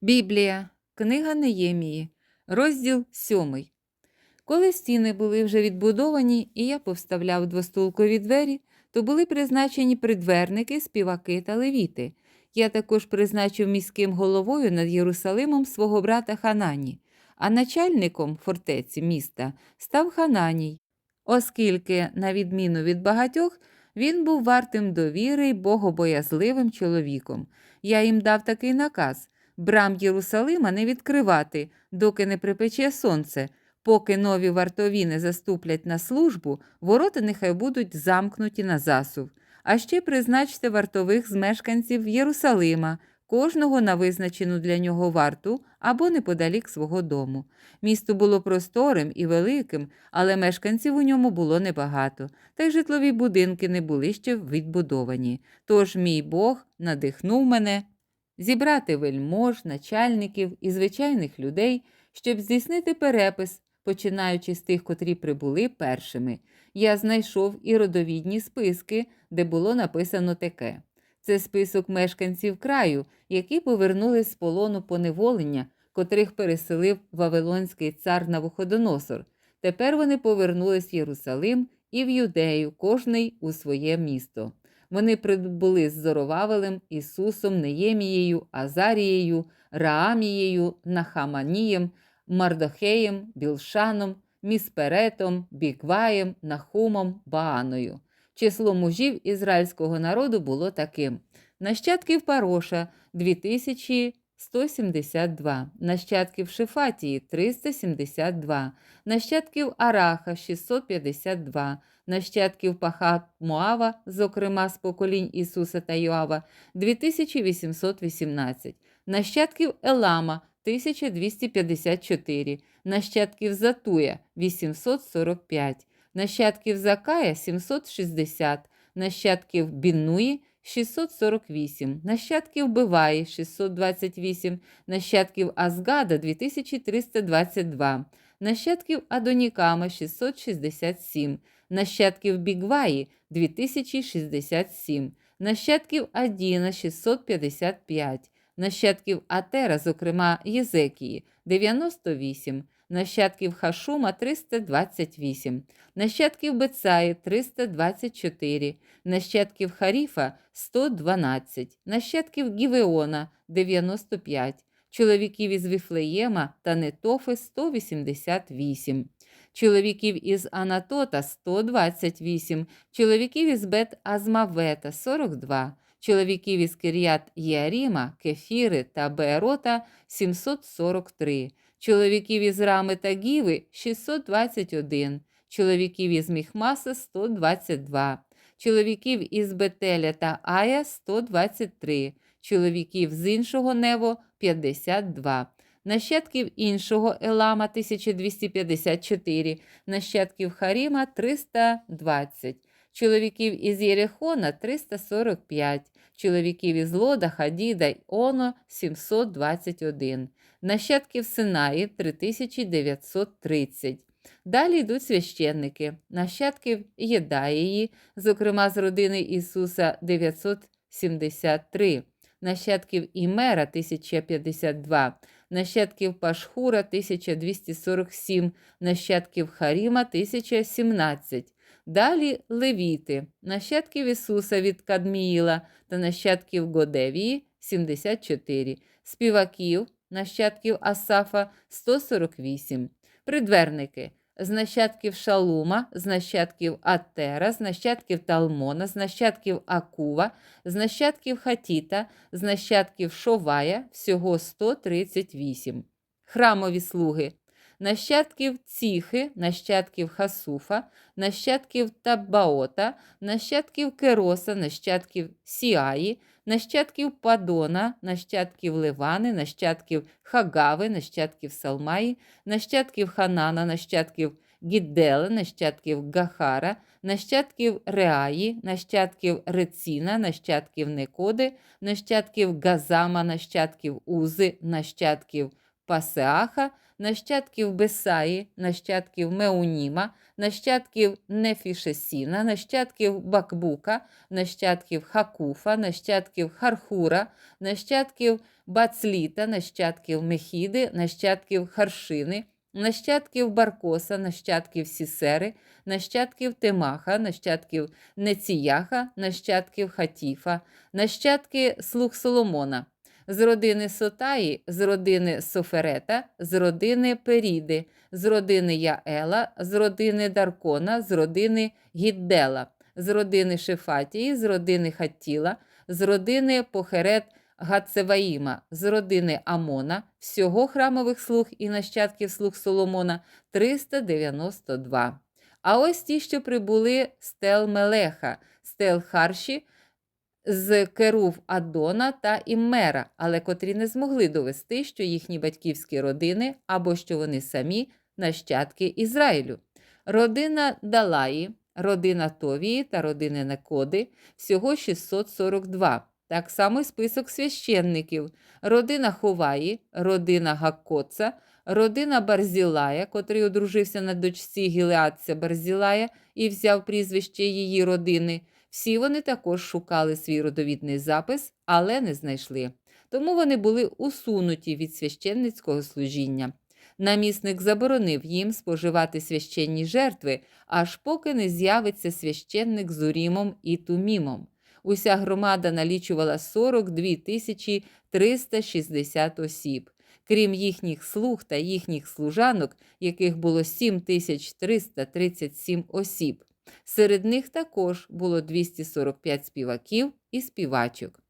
Біблія, книга Неємії, розділ 7. Коли стіни були вже відбудовані, і я повставляв двостулкові двері, то були призначені придверники, співаки та левіти. Я також призначив міським головою над Єрусалимом свого брата Ханані, а начальником фортеці міста став Хананій, оскільки, на відміну від багатьох, він був вартим довіри й богобоязливим чоловіком. Я їм дав такий наказ брам Єрусалима не відкривати, доки не припече сонце. Поки нові вартові не заступлять на службу, ворота нехай будуть замкнуті на засув. А ще призначте вартових з мешканців Єрусалима, кожного на визначену для нього варту або неподалік свого дому. Місто було просторим і великим, але мешканців у ньому було небагато, та й житлові будинки не були ще відбудовані. Тож мій Бог надихнув мене зібрати вельмож, начальників і звичайних людей, щоб здійснити перепис, починаючи з тих, котрі прибули першими. Я знайшов і родовідні списки, де було написано таке. Це список мешканців краю, які повернулись з полону поневолення, котрих переселив Вавилонський цар Навуходоносор. Тепер вони повернулись в Єрусалим і в Юдею, кожний у своє місто. Вони прибули з Зоровавелем, Ісусом, Неємією, Азарією, Раамією, Нахаманієм, Мардохеєм, Білшаном, Місперетом, Бікваєм, Нахумом, Бааною. Число мужів ізраїльського народу було таким: нащадків Пароша 2172, нащадків Шефатії 372, нащадків Араха 652, нащадків Пахат Моава, зокрема з поколінь Ісуса та Йоава 2818, нащадків Елама 1254, нащадків Затуя 845, нащадків Закая 760, нащадків Бінуї 648, нащадків Биваї 628, нащадків Азгада 2322, нащадків Адонікама 667, нащадків Бігваї 2067, нащадків Адіна 655, нащадків Атера, зокрема Єзекії 98, нащадків Хашума 328, нащадків Бецаї 324, нащадків Харіфа 112, нащадків Гівеона 95, чоловіків із Віфлеєма та Нетофи 188, чоловіків із Анатота 128, чоловіків із Бет Азмавета 42, чоловіків із Кир'ят Єаріма, Кефіри та Беерота 743, чоловіків із Рами та Гіви 621, чоловіків із Міхмаса 122, чоловіків із Бетеля та Ая 123, чоловіків з іншого Нево 52, нащадків іншого Елама 1254, нащадків Харіма 320, чоловіків із Єрехона 345, чоловіків із Лода, Хадіда й Оно 721, нащадків Синаї 3930. Далі йдуть священники, нащадків Єдаїї, зокрема з родини Ісуса 973, нащадків Імера 1052, нащадків Пашхура 1247, нащадків Харіма 1017. Далі левіти, нащадків Ісуса від Кадміїла та нащадків Годевії 74, співаків, нащадків Асафа 148, придверники, з нащадків Шалума, з нащадків Атера, з нащадків Талмона, з нащадків Акува, з нащадків Хатіта, з нащадків Шовая, всього 138, храмові слуги нащадків Ціхи, нащадків Хасуфа, нащадків Таббаота, нащадків Кероса, нащадків Сіаї, нащадків Падона, нащадків Ливани, нащадків Хагави, нащадків Салмаї, нащадків Ханана, нащадків Гіддела, нащадків Гахара, нащадків Реаї, нащадків Реціна, нащадків Некоди, нащадків Газама, нащадків Узи, нащадків Пасеаха, нащадків Бесаї, нащадків Меуніма, нащадків Нефішесіна, нащадків Бакбука, нащадків Хакуфа, нащадків Хархура, нащадків Бацліта, нащадків Мехіди, нащадків Харшини, нащадків Баркоса, нащадків Сісери, нащадків Темаха, нащадків Неціяха, нащадків Хатіфа, нащадки слуг Соломона, з родини Сотаї, з родини Соферета, з родини Періди, з родини Яела, з родини Даркона, з родини Гіддела, з родини Шефатії, з родини Хаттіла, з родини Похерет Гацеваїма, з родини Амона, всього храмових слуг і нащадків слуг Соломона 392. А ось ті, що прибули з Тел-Мелеха, з Тел-Харші, з Керув Адона та Іммера, але котрі не змогли довести, що їхні батьківські родини або що вони самі нащадки Ізраїлю. Родина Далаї, родина Товії та родини Некоди всього 642. Так само й список священників, родина Ховаї, родина Гаккоца, родина Барзілая, котрий одружився на дочці Гілеадця Барзілая і взяв прізвище її родини. Всі вони також шукали свій родовідний запис, але не знайшли. Тому вони були усунуті від священницького служіння. Намісник заборонив їм споживати священні жертви, аж поки не з'явиться священник з Урімом і Тумімом. Уся громада налічувала 42 тисячі 360 осіб. Крім їхніх слуг та їхніх служанок, яких було 7337 осіб. Серед них також було 245 співаків і співачок.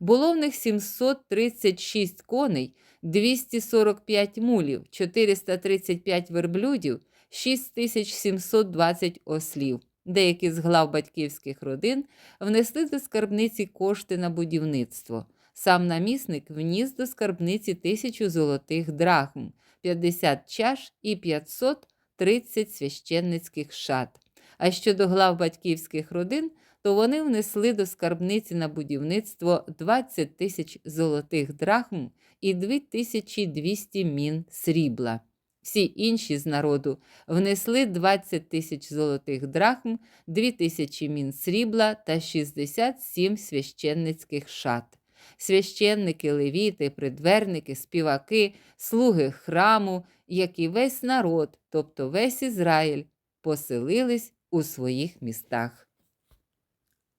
Було в них 736 коней, 245 мулів, 435 верблюдів, 6720 ослів. Деякі з глав батьківських родин внесли до скарбниці кошти на будівництво. Сам намісник вніс до скарбниці тисячу золотих драхм, 50 чаш і 530 священницьких шат. А щодо глав батьківських родин, то вони внесли до скарбниці на будівництво 20 тисяч золотих драхм і 2200 мін срібла. Всі інші з народу внесли 20 тисяч золотих драхм, 2 тисячі мін срібла та 67 священницьких шат. Священники, левіти, придверники, співаки, слуги храму, як і весь народ, тобто весь Ізраїль, поселились у своїх містах.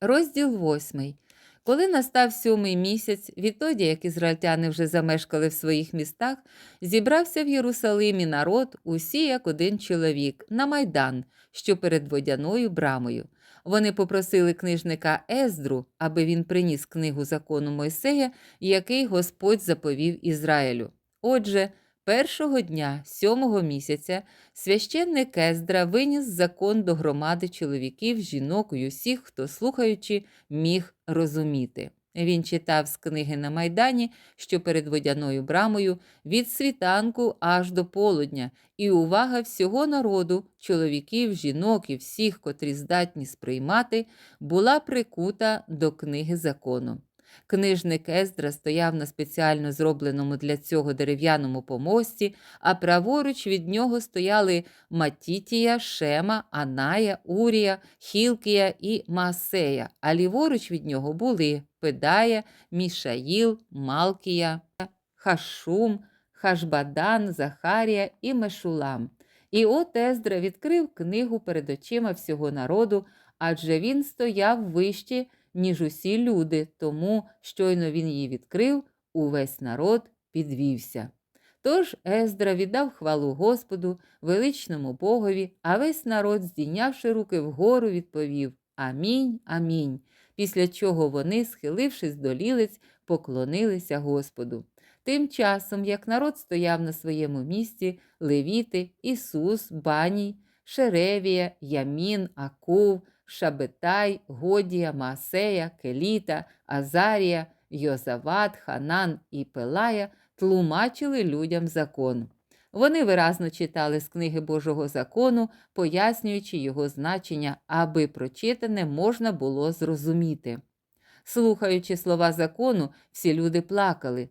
Розділ восьмий. Коли настав сьомий місяць, відтоді, як ізраїльтяни вже замешкали в своїх містах, зібрався в Єрусалимі народ, усі як один чоловік, на майдан, що перед водяною брамою. Вони попросили книжника Ездру, аби він приніс книгу закону Мойсея, який Господь заповів Ізраїлю. Отже, першого дня сьомого місяця священник Ездра виніс закон до громади чоловіків, жінок і усіх, хто, слухаючи, міг розуміти. Він читав з книги на майдані, що перед водяною брамою, від світанку аж до полудня, і увага всього народу, чоловіків, жінок і всіх, котрі здатні сприймати, була прикута до книги закону. Книжник Ездра стояв на спеціально зробленому для цього дерев'яному помості, а праворуч від нього стояли Матітія, Шема, Аная, Урія, Хілкія і Маасея, а ліворуч від нього були Педая, Мішаїл, Малкія, Хашум, Хашбадан, Захарія і Мешулам. І от Ездра відкрив книгу перед очима всього народу, адже він стояв вище ніж усі люди, тому щойно він її відкрив, увесь народ підвівся. Тож Ездра віддав хвалу Господу, величному Богові, а весь народ, здійнявши руки вгору, відповів Амінь, амінь. Після чого вони, схилившись до лілиць, поклонилися Господу. Тим часом, як народ стояв на своєму місці, Левіти, Ісус, Баній, Шеревія, Ямін, Акув, Шабетай, Годія, Маасея, Келіта, Азарія, Йозават, Ханан і Пелая тлумачили людям закон. Вони виразно читали з книги Божого закону, пояснюючи його значення, аби прочитане можна було зрозуміти. Слухаючи слова закону, всі люди плакали,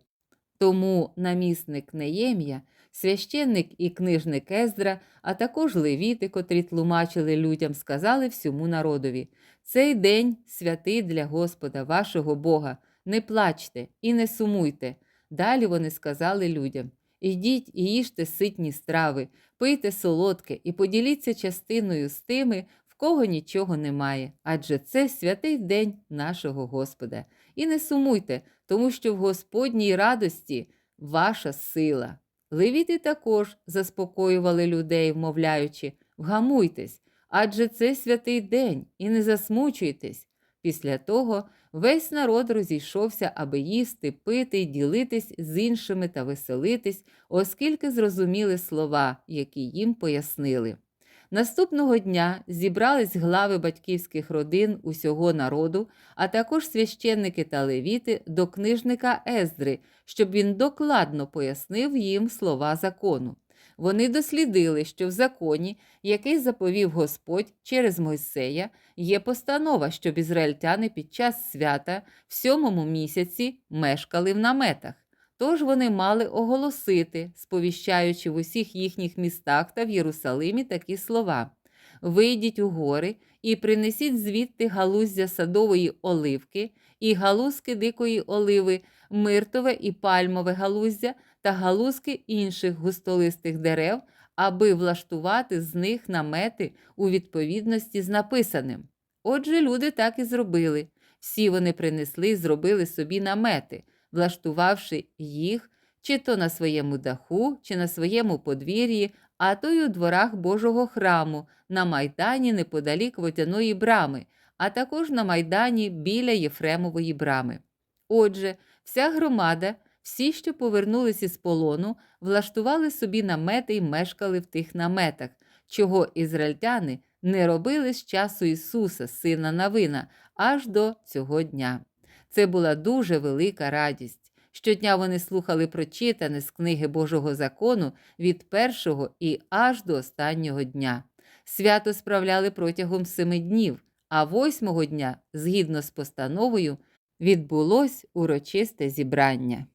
Тому намісник Неємія, священник і книжник Ездра, а також левіти, котрі тлумачили людям, сказали всьому народові: цей день святий для Господа, вашого Бога. Не плачте і не сумуйте. Далі вони сказали людям: Ідіть і їжте ситні страви, пийте солодке і поділіться частиною з тими, в кого нічого немає, адже це святий день нашого Господа. І не сумуйте, тому що в Господній радості ваша сила. Левіти також заспокоювали людей, вмовляючи вгамуйтесь, адже це святий день, і не засмучуйтесь. Після того весь народ розійшовся, аби їсти, пити, ділитись з іншими та веселитись, оскільки зрозуміли слова, які їм пояснили. Наступного дня зібрались глави батьківських родин усього народу, а також священники та левіти до книжника Ездри, щоб він докладно пояснив їм слова закону. Вони дослідили, що в законі, який заповів Господь через Мойсея, є постанова, щоб ізраїльтяни під час свята в сьомому місяці мешкали в наметах. Тож вони мали оголосити, сповіщаючи в усіх їхніх містах та в Єрусалимі такі слова: Вийдіть у гори і принесіть звідти галуздя садової оливки, і галузки дикої оливи, миртове і пальмове галуздя та галузки інших густолистих дерев, аби влаштувати з них намети у відповідності з написаним. Отже, люди так і зробили. Всі вони принесли і зробили собі намети, влаштувавши їх чи то на своєму даху, чи на своєму подвір'ї, а то й у дворах Божого храму, на майдані неподалік водяної брами, а також на майдані біля Єфремової брами. Отже, вся громада, всі, що повернулись із полону, влаштували собі намети і мешкали в тих наметах, чого ізраїльтяни не робили з часу Ісуса, сина Навина, аж до цього дня. Це була дуже велика радість. Щодня вони слухали прочитане з книги Божого закону від першого і аж до останнього дня. Свято справляли протягом семи днів, а восьмого дня, згідно з постановою, відбулось урочисте зібрання.